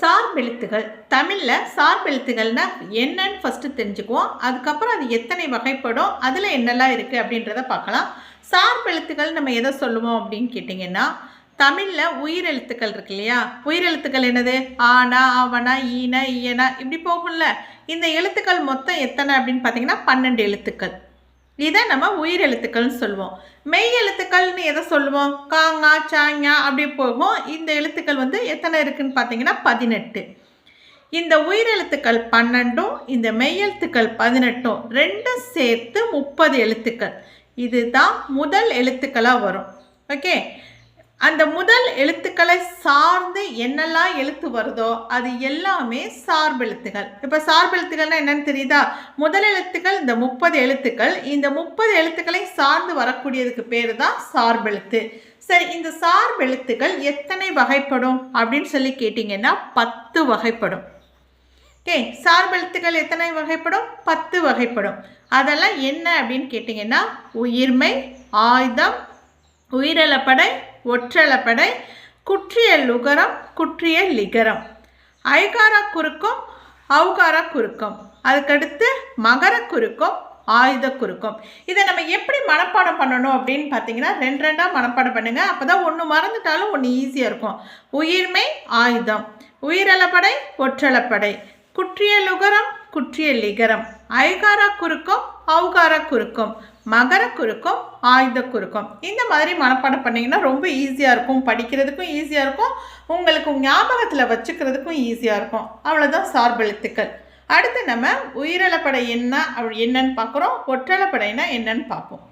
சார்பெழுத்துகள் தமிழில் சார்பெழுத்துகள்னா என்னன்னு ஃபஸ்ட்டு தெரிஞ்சுக்குவோம். அதுக்கப்புறம் அது எத்தனை வகைப்படும் அதில் என்னெல்லாம் இருக்குது அப்படின்றத பார்க்கலாம். சார்பெழுத்துகள் நம்ம எதை சொல்லுவோம் அப்படின்னு கேட்டிங்கன்னா தமிழில் உயிரெழுத்துக்கள் இருக்கு இல்லையா? உயிரெழுத்துக்கள் என்னது? ஆனா ஆவனா ஈன ஈயனா இப்படி போகும்ல. இந்த எழுத்துக்கள் மொத்தம் எத்தனை அப்படின்னு பார்த்தீங்கன்னா பன்னெண்டு எழுத்துக்கள். இதை நம்ம உயிரெழுத்துக்கள்னு சொல்லுவோம். மெய் எழுத்துக்கள்னு எதை சொல்லுவோம்? காங்கா சாங்கா அப்படி போகும். இந்த எழுத்துக்கள் வந்து எத்தனை இருக்குன்னு பார்த்தீங்கன்னா பதினெட்டு. இந்த உயிரெழுத்துக்கள் பன்னெண்டும் இந்த மெய்யெழுத்துக்கள் பதினெட்டும் ரெண்டும் சேர்த்து முப்பது எழுத்துக்கள். இதுதான் முதல் எழுத்துக்களாக வரும். ஓகே? அந்த முதல் எழுத்துக்களை சார்ந்து என்னெல்லாம் எழுத்து வருதோ அது எல்லாமே சார்பெழுத்துகள் இப்போ சார்பெழுத்துக்கள்னா என்னன்னு தெரியுதா? முதல் எழுத்துக்கள் இந்த முப்பது எழுத்துக்கள் இந்த முப்பது எழுத்துக்களை சார்ந்து வரக்கூடியதுக்கு பேர் தான் சார்பெழுத்து சரி இந்த சார்பெழுத்துக்கள் எத்தனை வகைப்படும் அப்படின்னு சொல்லி கேட்டிங்கன்னா பத்து வகைப்படும். ஓகே சார்பெழுத்துக்கள் எத்தனை வகைப்படும்? பத்து வகைப்படும். அதெல்லாம் என்ன அப்படின்னு கேட்டிங்கன்னா உயிர்மை ஆயுதம் உயிரிழப்படை ஒற்றளப்படை குற்றிய லுகரம் குற்றிய லிகரம். ஐகாரா குறுக்கம் அவுகாரா குறுக்கம். அதுக்கடுத்து மகர குறுக்கம் ஆயுத குறுக்கம். இதை நம்ம எப்படி மனப்பாடம் பண்ணணும் அப்படின்னு பார்த்தீங்கன்னா ரெண்டு ரெண்டாக மனப்பாடம் பண்ணுங்கள் அப்போ தான் ஒன்று மறந்துட்டாலும் ஒன்று ஈஸியாக இருக்கும். உயிர்மை ஆயுதம். உயிரளப்படை ஒற்றளப்படை குற்றிய லுகரம் குற்றிய லிகரம். ஐகாரா குறுக்கம் அவுகாரா குறுக்கம். மகர குறுக்கம் ஆயுத குறுக்கம் இந்த மாதிரி மனப்பாடம் பண்ணிங்கன்னா ரொம்ப ஈஸியாக இருக்கும். படிக்கிறதுக்கும் ஈஸியாக இருக்கும். உங்களுக்கு ஞாபகத்தில் வச்சுக்கிறதுக்கும் ஈஸியாக இருக்கும். அவ்வளோதான் சார்பெழுத்துக்கள் அடுத்து நம்ம உயிரிழப்படை என்ன அப்படி என்னன்னு பார்க்குறோம். ஒற்றலப்படைனா என்னன்னு பார்ப்போம்.